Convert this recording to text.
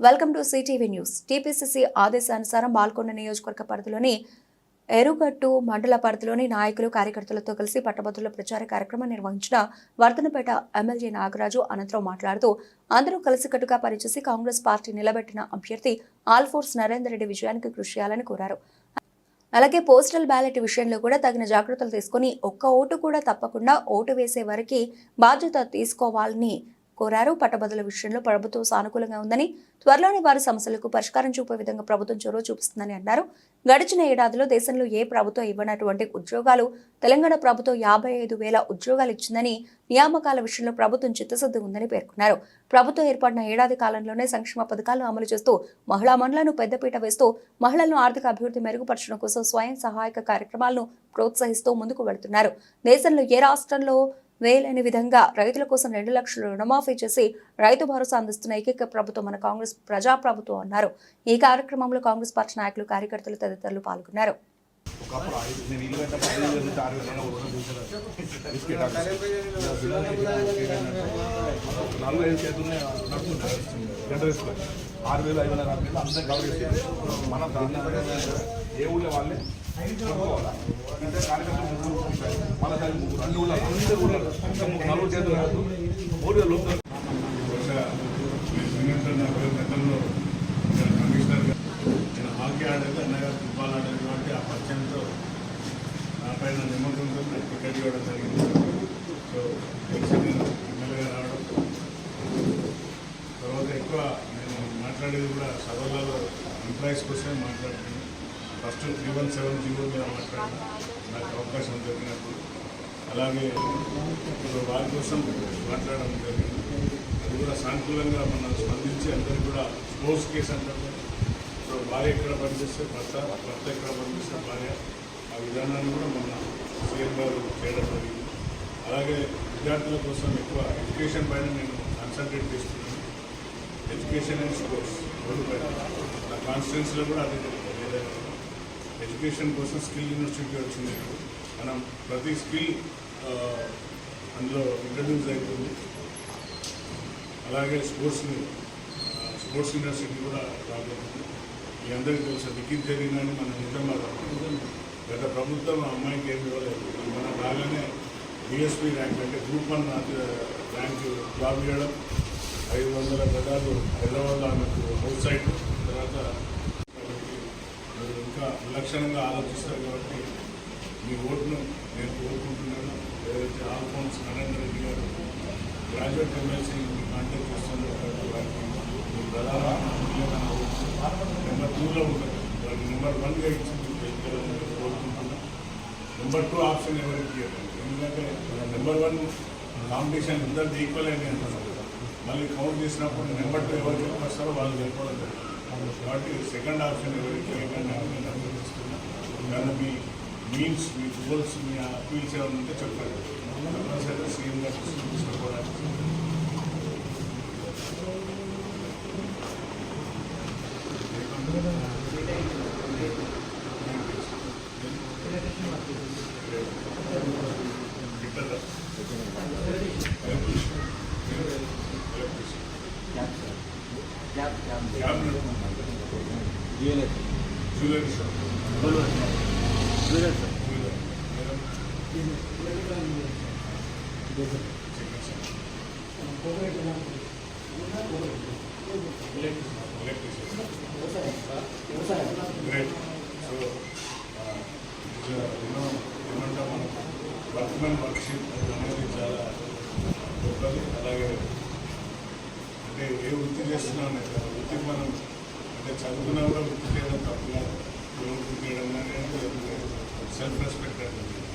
Welcome to CTV news. TPCC ఆదేశానుసారం బాల్కొండ నియోజకవర్గ పరిధిలోని ఎరుగట్టు మండల పరిధిలోని నాయకులు కార్యకర్తలతో కలిసి పట్టభద్రుల ప్రచార కార్యక్రమం నిర్వహించిన వర్ధనపేట ఎమ్మెల్యే నాగరాజు అనంతరం మాట్లాడుతూ అందరూ కలిసికట్టుగా పనిచేసి కాంగ్రెస్ పార్టీ నిలబెట్టిన అభ్యర్థి ఆల్ఫోర్స్ నరేందర్ రెడ్డి విజయానికి కృషి చేయాలని కోరారు. అలాగే పోస్టల్ బ్యాలెట్ విషయంలో కూడా తగిన జాగ్రత్తలు తీసుకొని ఒక్క ఓటు కూడా తప్పకుండా ఓటు వేసే వారికి బాధ్యత తీసుకోవాలని కోరారు. పట్టభద్రుల విషయంలో ప్రభుత్వం సానుకూలంగా ఉందని త్వరలోనే వారి సమస్యలకు పరిష్కారం చూపే విధంగా ప్రభుత్వం చొరవ చూపిస్తుందని అన్నారు. గడిచిన ఏడాదిలో దేశంలో ఏ ప్రభుత్వం ఇవ్వనటువంటి ఉద్యోగాలు తెలంగాణ ప్రభుత్వం యాభై ఐదు వేల ఉద్యోగాలు ఇచ్చిందని నియామకాల విషయంలో ప్రభుత్వం చిత్తశుద్ధి ఉందని పేర్కొన్నారు. ప్రభుత్వం ఏర్పడిన ఏడాది కాలంలోనే సంక్షేమ పథకాలను అమలు చేస్తూ మహిళా మండలను పెద్దపీట వేస్తూ మహిళలను ఆర్థిక అభివృద్ధి మెరుగుపరచడం కోసం స్వయం సహాయక కార్యక్రమాలను ప్రోత్సహిస్తూ ముందుకు వెళుతున్నారు. దేశంలో ఏ రాష్ట్రంలో వేయలేని విధంగా రైతుల కోసం రెండు లక్షల రుణమాఫీ చేసి రైతు భరోసా అందిస్తున్న ఏకైక ప్రభుత్వం మన కాంగ్రెస్ ప్రజాప్రభుత్వం అన్నారు. ఈ కార్యక్రమంలో కాంగ్రెస్ పార్టీ నాయకులు కార్యకర్తలు తదితరులు పాల్గొన్నారు. ఆరు వేలు ఐదు వందల ఆరు వేలు అంతా కవర్ చేసేది మనం దాన్ని ఏ ఊళ్ళో వాళ్ళే? మళ్ళీ ముగ్గురు అన్ని ఊళ్ళో అందరూ ఊళ్ళో నలుగురు చేతులు కాదు మూడు వేల గతంలో కమిషనర్ నేను హాకీ ఆడేది అన్నగారు ఫుట్బాల్ ఆడేది కాబట్టి ఆ పరిచయంతో నా పైన నిమ్మకంతో నాకు టికెట్ ఇవ్వడం జరిగింది సో తెలిసి నేను ఎమ్మెల్యేగా రావడం తర్వాత ఎక్కువ నేను మాట్లాడేది కూడా సభలలో ఎంప్లాయీస్ కోసమే మాట్లాడుతున్నాను first three one seven GO మీద మాట్లాడాను నాకు అవకాశం దొరికినప్పుడు. అలాగే ఇప్పుడు వారి కోసం మాట్లాడడం జరిగింది. అది కూడా సానుకూలంగా మనం స్పందించి అందరూ కూడా స్పోర్ట్స్ కేసు అంటారు కదా. సో భార్య ఎక్కడ పనిచేస్తే భర్త భర్త ఎక్కడ పనిచేస్తే భార్య? ఆ విధానాన్ని కూడా మన సీఎం గారు చేయడం జరిగింది. అలాగే విద్యార్థుల కోసం ఎక్కువ ఎడ్యుకేషన్ పైన నేను కాన్సన్ట్రేట్ చేస్తున్నాను. ఎడ్యుకేషన్ అండ్ స్పోర్ట్స్ రెండు పైన. నా కాన్స్టిట్యున్సీలో కూడా అదే జరిగింది ఏదైనా ఎడ్యుకేషన్ కోసం స్కిల్ యూనివర్సిటీ వచ్చింది. మనం ప్రతి స్కిల్ అందులో ఇంట్రడ్యూస్ అవుతుంది అలాగే స్పోర్ట్స్ని స్పోర్ట్స్ యూనివర్సిటీ కూడా రాబోతుంది. మీ అందరికీ తెలుసు టికెట్ జరిగిందని మనం నిజంగా గత ప్రభుత్వం అమ్మాయికి ఏమి ఇవ్వలేదు. మనం రాగానే డిఎస్పీ ర్యాంక్ అంటే గ్రూప్ వన్ ర్యాంక్ జాబ్ చేయడం ఐదు వందల గదాలు హైదరాబాద్లో ఆమెకు అవుట్ సైడ్ తర్వాత ఇంకా విలక్షణంగా ఆలోచిస్తారు కాబట్టి మీ ఓటును నేను కోరుకుంటున్నాను. ఏదైతే ఆల్ఫోన్స్ నరేంద్ర రెడ్డి గారు గ్రాడ్యుయేట్ ఎమ్మెల్సీ కాంటాక్ట్ చేస్తున్నారు కాబట్టి వారికి మీ ప్రధాన నెంబర్ టూలో ఉంటుంది వారికి నెంబర్ వన్గా ఇచ్చింది నేను కోరుకుంటున్నాను. నెంబర్ టూ ఆప్షన్ ఎవరికి ఎందుకంటే నెంబర్ వన్ కాంపిటీషన్ ఇద్దరు ఈక్వల్ అయింది అంటున్నారు మళ్ళీ కౌంట్ చేసినప్పుడు నెంబర్ టూ ఎవరు చెప్పొస్తారో వాళ్ళు చెప్పడం జరుగుతుంది. కాబట్టి సెకండ్ ఆప్షన్ ఎవరికి ఇవ్వకండి అని మీ మీన్స్ మీ గోల్స్ మీ అపీల్స్ ఏమైనా ఉంటే చెప్పండి తప్పనిసరిగా సీఎం గారు తీసుకోవడానికి you. Jewellery shop jewellery shop great so మనం వర్క్మెన్ అనేది చాలా గొప్పది అలాగే అంటే ఏ వృత్తి చేస్తున్నాం వృత్తికి మనం అంటే చదువుకున్నా కూడా వృత్తి చేయడం తప్పు వృత్తి చేయడం సెల్ఫ్ రెస్పెక్ట్ అనేది